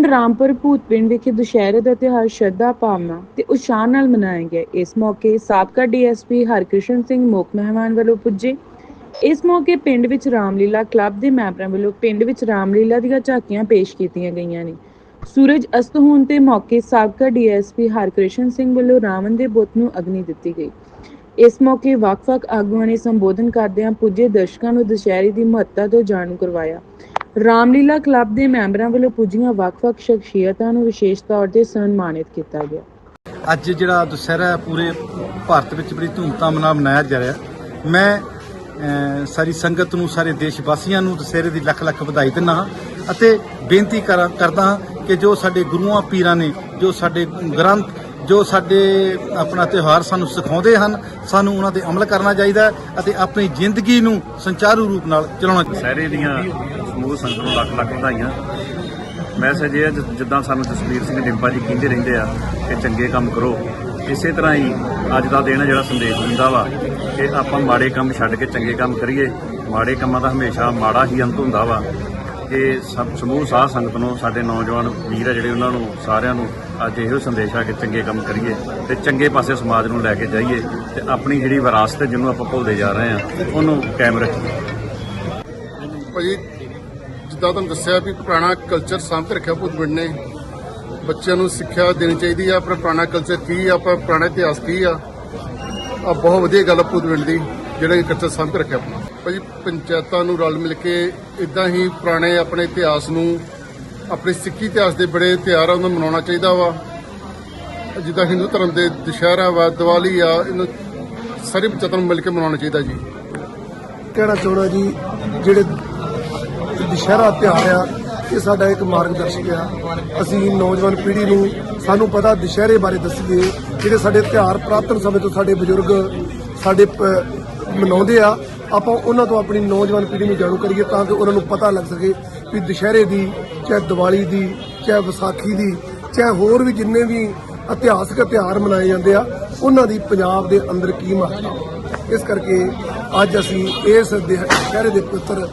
ਪਿੰਡ ਰਾਮਪੁਰ ਭੂਤਪਿੰਡ ਵਿਖੇ ਦੁਸ਼ਹਿਰੇ ਦਾ ਤਿਉਹਾਰ ਸ਼ਰਧਾ ਭਾਵਨਾ ਤੇ ਉਤਸ਼ਾਹ ਨਾਲ ਮਨਾਇਆ ਗਿਆ। ਇਸ ਮੌਕੇ ਸਾਬਕਾ ਡੀਐਸਪੀ ਹਰਕ੍ਰਿਸ਼ਨ ਸਿੰਘ ਮੁੱਖ ਮਹਿਮਾਨ ਵੱਲੋਂ ਪੁੱਜੇ। ਇਸ ਮੌਕੇ ਪਿੰਡ ਵਿੱਚ ਰਾਮਲੀਲਾ ਕਲੱਬ ਦੇ ਮੈਂਬਰਾਂ ਵੱਲੋਂ ਪਿੰਡ ਵਿੱਚ ਰਾਮਲੀਲਾ ਦੀਆਂ ਝਾਕੀਆਂ ਪੇਸ਼ ਕੀਤੀਆਂ ਗਈਆਂ ਨੇ। ਸੂਰਜ ਅਸਤ ਹੋਣ ਤੇ ਮੌਕੇ ਸਾਬਕਾ ਡੀਐਸਪੀ ਹਰਕ੍ਰਿਸ਼ਨ ਸਿੰਘ ਵੱਲੋਂ ਰਾਵਣ ਦੇ ਬੁੱਤ ਨੂੰ ਅਗਨੀ ਦਿੱਤੀ ਗਈ। ਇਸ ਮੌਕੇ ਵੱਖ-ਵੱਖ ਆਗੂਆਂ ਨੇ ਸੰਬੋਧਨ ਕਰਦਿਆਂ ਪੁੱਜੇ ਦਰਸ਼ਕਾਂ ਨੂੰ ਦੁਸ਼ਹਿਰੇ ਦੀ ਮਹੱਤਤਾ ਤੋਂ ਜਾਣੂ ਕਰਵਾਇਆ। ਰਾਮਲੀਲਾ ਕਲੱਬ ਦੇ ਮੈਂਬਰਾਂ ਵੱਲੋਂ ਪੁੱਜੀਆਂ ਵੱਖ-ਵੱਖ ਸ਼ਖਸੀਅਤਾਂ ਨੂੰ ਵਿਸ਼ੇਸ਼ ਤੌਰ ਤੇ ਸਨਮਾਨਿਤ ਕੀਤਾ ਗਿਆ ਅੱਜ ਜਿਹੜਾ ਦੁਸਹਿਰਾ ਪੂਰੇ ਭਾਰਤ ਵਿੱਚ ਬੜੀ ਧੂਮਧਾਮ ਨਾਲ ਮਨਾਇਆ ਜਾ ਰਿਹਾ। ਮੈਂ ਸਾਰੀ ਸੰਗਤ ਨੂੰ ਸਾਰੇ ਦੇਸ਼ ਵਾਸੀਆਂ ਨੂੰ ਦੁਸਹਿਰੇ ਦੀ ਲੱਖ ਲੱਖ ਵਧਾਈ ਦਿੰਦਾ ਹਾਂ ਅਤੇ ਬੇਨਤੀ ਕਰਾਂ ਕਰਦਾ ਹਾਂ ਕਿ ਜੋ ਸਾਡੇ ਗੁਰੂਆਂ ਪੀਰਾਂ ਨੇ ਜੋ ਸਾਡੇ ਗ੍ਰੰਥ ਜੋ ਸਾਡੇ ਆਪਣਾ ਤਿਉਹਾਰ ਸਾਨੂੰ ਸਿਖਾਉਂਦੇ ਹਨ ਸਾਨੂੰ ਉਹਨਾਂ ਤੇ ਅਮਲ ਕਰਨਾ ਚਾਹੀਦਾ ਹੈ ਅਤੇ ਆਪਣੀ ਜ਼ਿੰਦਗੀ ਨੂੰ ਸੰਚਾਰੂ ਰੂਪ ਨਾਲ ਚਲਾਉਣਾ ਚਾਹੀਦਾ ਹੈ। ਸਾਰੇ ਦੀਆਂ ਸਮੂਹ ਸੰਗਤ ਨੂੰ ਲੱਖ ਲੱਖ ਵਧਾਈਆਂ। ਮੈਸੇਜ ਇਹ ਹੈ ਜਿ- ਜਿੱਦਾਂ ਸਾਨੂੰ ਜਸਵੀਰ ਸਿੰਘ ਡਿੰਪਾ ਜੀ ਕਹਿੰਦੇ ਰਹਿੰਦੇ ਆ ਕਿ ਚੰਗੇ ਕੰਮ ਕਰੋ, ਇਸੇ ਤਰ੍ਹਾਂ ਹੀ ਅੱਜ ਦਾ ਦਿਨ ਜਿਹੜਾ ਸੰਦੇਸ਼ ਦਿੰਦਾ ਵਾ ਕਿ ਆਪਾਂ ਮਾੜੇ ਕੰਮ ਛੱਡ ਕੇ ਚੰਗੇ ਕੰਮ ਕਰੀਏ। ਮਾੜੇ ਕੰਮਾਂ ਦਾ ਹਮੇਸ਼ਾ ਮਾੜਾ ਹੀ ਅੰਤ ਹੁੰਦਾ ਵਾ। ਇਹ ਸਭ ਸਮੂਹ ਸਾਧ ਸੰਗਤ ਨੂੰ, ਸਾਡੇ ਨੌਜਵਾਨ ਵੀਰ ਆ ਜਿਹੜੇ ਉਹਨਾਂ ਨੂੰ ਸਾਰਿਆਂ ਨੂੰ ਅੱਜ ਇਹੋ ਸੰਦੇਸ਼ ਆ ਕਿ ਚੰਗੇ ਕੰਮ ਕਰੀਏ ਤੇ ਚੰਗੇ ਪਾਸੇ ਸਮਾਜ ਨੂੰ ਲੈ ਕੇ ਜਾਈਏ ਤੇ ਆਪਣੀ ਜਿਹੜੀ ਵਿਰਾਸਤ ਹੈ ਜਿਹਨੂੰ ਆਪਾਂ ਭੁੱਲਦੇ ਜਾ ਰਹੇ ਆ, ਉਹਨੂੰ ਕਾਇਮ ਰੱਖੀਏ। ਭਾਜੀ ਜਿੱਦਾਂ ਤੁਹਾਨੂੰ ਦੱਸਿਆ ਵੀ ਪੁਰਾਣਾ ਕਲਚਰ ਸਾਂਭ ਕੇ ਰੱਖਿਆ ਭੂਤਬਿੰਡ ਨੇ। ਬੱਚਿਆਂ ਨੂੰ ਸਿੱਖਿਆ ਦੇਣੀ ਚਾਹੀਦੀ ਆ, ਆਪਣਾ ਪੁਰਾਣਾ ਕਲਚਰ ਕੀ ਆ, ਆਪਣਾ ਪੁਰਾਣਾ ਇਤਿਹਾਸ ਕੀ ਆ। ਆ ਬਹੁਤ ਵਧੀਆ ਗੱਲ ਆ ਭੂਤਬਿੰਡ ਦੀ, ਜਿਹੜਾ ਕਲਚਰ ਸਾਂਭ ਕੇ ਰੱਖਿਆ ਆਪਣਾ ਭਾਜੀ ਪੰਚਾਇਤਾਂ ਨੂੰ ਰਲ ਮਿਲ ਕੇ ਇਦਾਂ ਹੀ ਪੁਰਾਣੇ ਆਪਣੇ ਇਤਿਹਾਸ ਨੂੰ, ਆਪਣੇ ਸਿੱਖੀ ਇਤਿਹਾਸ ਦੇ ਬੜੇ ਤਿਉਹਾਰ ਤਿਉਹਾਰਾਂ ਨੂੰ ਮਨਾਉਣਾ ਚਾਹੀਦਾ ਵਾ। ਜਿੱਦਾਂ ਹਿੰਦੂ ਧਰਮ ਦੇ ਦੁਸ਼ਹਿਰਾ ਵਾ, ਦੀਵਾਲੀ ਆ, ਇਹਨੂੰ ਸਾਰੇ ਪੰਚਾਇਤਾਂ ਨੂੰ ਮਿਲ ਕੇ ਮਨਾਉਣਾ ਚਾਹੀਦਾ ਜੀ। ਕਹਿਣਾ ਚਾਹੁੰਦਾ ਜੀ, ਜਿਹੜੇ ਦੁਸ਼ਹਿਰਾ ਤਿਉਹਾਰ ਆ ਇਹ ਸਾਡਾ ਇੱਕ ਮਾਰਗਦਰਸ਼ਕ ਆ। ਅਸੀਂ ਨੌਜਵਾਨ ਪੀੜ੍ਹੀ ਨੂੰ ਸਾਨੂੰ ਪਤਾ ਦੁਸ਼ਹਿਰੇ ਬਾਰੇ ਦੱਸੀਏ, ਜਿਹੜੇ ਸਾਡੇ ਤਿਉਹਾਰ ਪ੍ਰਾਤਨ ਸਮੇਂ ਤੋਂ ਸਾਡੇ ਬਜ਼ੁਰਗ ਸਾਡੇ ਪ- ਮਨਾਉਂਦੇ ਆ, ਆਪਾਂ ਉਹਨਾਂ ਤੋਂ ਆਪਣੀ ਨੌਜਵਾਨ ਪੀੜ੍ਹੀ ਨੂੰ ਜਾਣੂ ਕਰੀਏ ਤਾਂ ਕਿ ਉਹਨਾਂ ਨੂੰ ਪਤਾ ਲੱਗ ਸਕੇ ਵੀ ਦੁਸ਼ਹਿਰੇ ਦੀ, ਚਾਹੇ ਦੀਵਾਲੀ ਦੀ, ਚਾਹੇ ਵਿਸਾਖੀ ਦੀ, ਚਾਹੇ ਹੋਰ ਵੀ ਜਿੰਨੇ ਵੀ ਇਤਿਹਾਸਕ ਤਿਉਹਾਰ ਮਨਾਏ ਜਾਂਦੇ ਆ, ਉਹਨਾਂ ਦੀ ਪੰਜਾਬ ਦੇ ਅੰਦਰ ਕੀ ਮਹੱਤਤਾ। ਇਸ ਕਰਕੇ ਅੱਜ ਅਸੀਂ ਇਸ ਦਿਹ- ਦੁਸ਼ਹਿਰੇ ਦੇ ਪੁੱਤਰ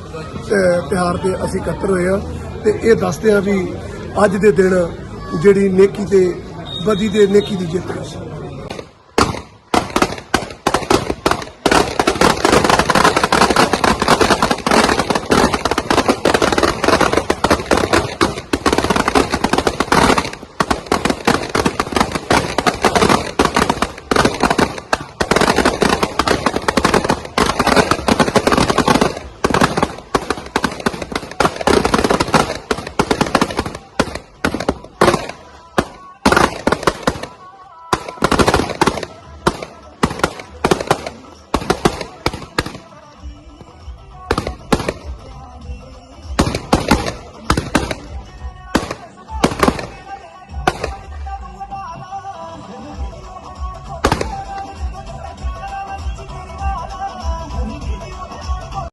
ਅਹ, ਤਿਉਹਾਰ ਤੇ ਅਸੀਂ ਇਕੱਤਰ ਹੋਏ ਆ ਤੇ ਇਹ ਦੱਸਦੇ ਆ ਵੀ ਅੱਜ ਦੇ ਦਿਨ ਜਿਹੜੀ ਨੇਕੀ ਤੇ ਬਦੀ ਦੇ ਨੇਕੀ ਦੀ ਜਿੱਤ ਹੋਈ ਸੀ।